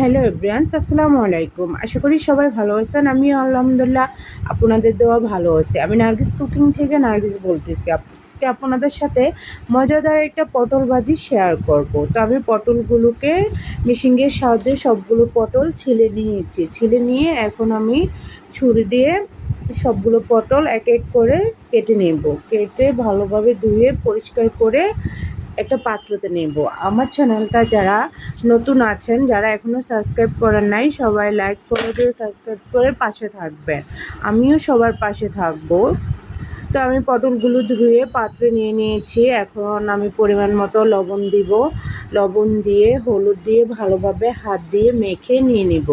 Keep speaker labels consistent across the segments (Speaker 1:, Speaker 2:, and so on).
Speaker 1: Hello এভরিয়ান্স আসসালামু আলাইকুম আশা করি সবাই ভালো আছেন। আমি আলহামদুলিল্লাহ আপনাদের দেওয়া ভালো আছে। আমি নার্গিস কুকিং থেকে নার্গিস বলতেছি। আজকে আপনাদের সাথে মজাদার একটা পটল ভাজি শেয়ার করব। তো আমি পটলগুলোকে মিশিংয়ের সাহায্যে সবগুলো পটল ছিলে নিয়েছি। ছিলে নিয়ে এখন আমি ছুরি দিয়ে সবগুলো পটল এক এক করে কেটে নেব। কেটে ভালোভাবে ধুয়ে পরিষ্কার করে একটা পাত্রতে নেব। আমার চ্যানেলটা যারা নতুন আছেন, যারা এখনও সাবস্ক্রাইব করেন নাই, সবাই লাইক ফলো দিয়ে সাবস্ক্রাইব করে পাশে থাকবেন। আমিও সবার পাশে থাকব। তো আমি পটলগুলো ধুয়ে পাত্রে নিয়ে নিয়েছি। এখন আমি পরিমাণ মতো লবণ দিব। লবণ দিয়ে, হলুদ দিয়ে ভালোভাবে হাত দিয়ে মেখে নিয়ে নিব।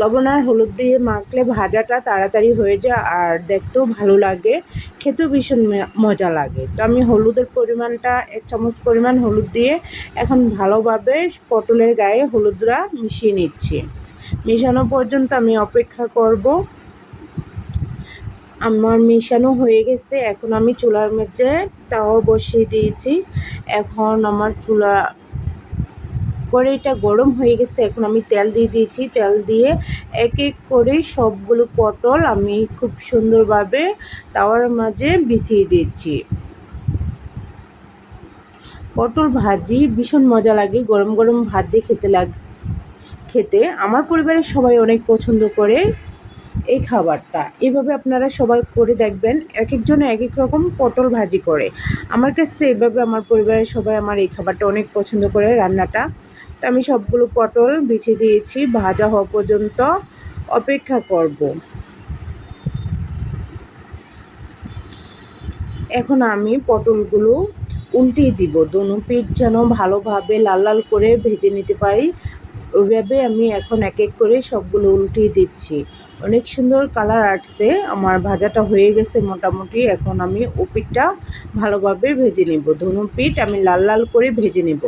Speaker 1: লবণ আর হলুদ দিয়ে মাখলে ভাজাটা তাড়াতাড়ি হয়ে যায় আর দেখতেও ভালো লাগে। খেতেও ভীষণ মজা লাগে। তো আমি হলুদের পরিমাণটা, এক চামচ পরিমাণ হলুদ দিয়ে এখন ভালোভাবে পটলের গায়ে হলুদরা মিশিয়ে নিচ্ছি। মিশানো পর্যন্ত আমি অপেক্ষা করব। আমার মিশানো হয়ে গেছে। এখন আমি চুলার মধ্যে তাও বসিয়ে দিয়েছি। এখন আমার চুলা কড়াইটা গরম হয়ে গেছে, এখন আমি তেল দিয়ে দিয়েছি। তেল দিয়ে এক এক করে সবগুলো পটল আমি খুব সুন্দরভাবে তাওয়ার মাঝে বিছিয়ে দিচ্ছি পটল ভাজি ভীষণ মজা লাগে, গরম গরম ভাত দিয়ে খেতে লাগ, খেতে। আমার পরিবারের সবাই অনেক পছন্দ করে। এই খাবারটা। এভাবে আপনারা সবাই করে দেখবেন এক একজনে এক এক রকম পটল ভাজি করে। আমার কাছে এভাবে আমার পরিবারের সবাই আমার এই খাবারটা অনেক পছন্দ করে রান্নাটা। তো আমি সবগুলো পটল বেছে দিয়েছি, ভাজা হওয়া পর্যন্ত অপেক্ষা করব। এখন আমি পটলগুলো উল্টিয়ে দিব। দোনো পিঠ যেন ভালোভাবে লাল লাল করে ভেজে নিতে পারি। ওইভাবে আমি এখন এক এক করে সবগুলো উল্টিয়ে দিচ্ছি। অনেক সুন্দর কালার আসছে। আমার ভাজাটা হয়ে গেছে মোটামুটি। এখন আমি ও পিঠটা ভালোভাবে ভেজে নেব। ধনু পিঠ আমি লাল লাল করে ভেজে নেব।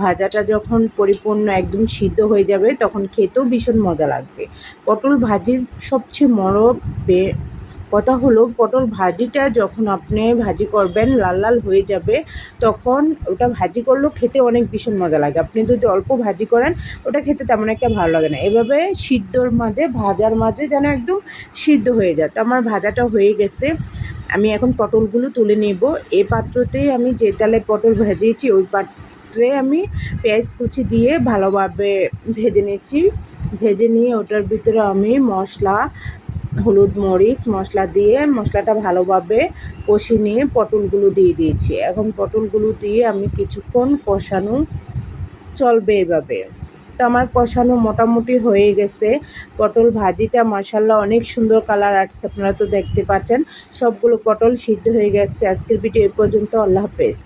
Speaker 1: ভাজাটা যখন পরিপূর্ণ একদম সিদ্ধ হয়ে যাবে, তখন খেতেও ভীষণ মজা লাগবে। পটল ভাজির সবচেয়ে বড় কথা হলো, পটল ভাজিটা যখন আপনি ভাজি করবেন, লাল লাল হয়ে যাবে, তখন ওটা ভাজি করলেও খেতে অনেক ভীষণ মজা লাগে। আপনি যদি অল্প ভাজি করেন, ওটা খেতে তেমন একটা ভালো লাগে না। এভাবে সিদ্ধর মাঝে, ভাজার মাঝে যেন একদম সিদ্ধ হয়ে যায়। তো আমার ভাজাটা হয়ে গেছে। আমি এখন পটলগুলো তুলে নেব। এ পাত্রতেই আমি যে চালে পটল ভেজেছি, ওই পাত্রে আমি পেঁয়াজ কুচি দিয়ে ভালোভাবে ভেজে নিয়েছি। ভেজে নিয়ে ওটার ভিতরে আমি মশলা হলুদ মরিচ, মশলা দিয়ে মশলাটা ভালোভাবে কষিয়ে নিয়ে পটলগুলো দিয়ে দিয়েছি। এখন পটলগুলো দিয়ে আমি কিছুক্ষণ কষানো চলবে এভাবে। তো আমার কষানো মোটামুটি হয়ে গেছে। পটল ভাজিটা মশাল্লা অনেক সুন্দর কালার আসছে, আপনারা তো দেখতে পাচ্ছেন। সবগুলো পটল সিদ্ধ হয়ে গেছে। আজকের ভিডিও এ পর্যন্ত, আল্লাহ হাফেজ।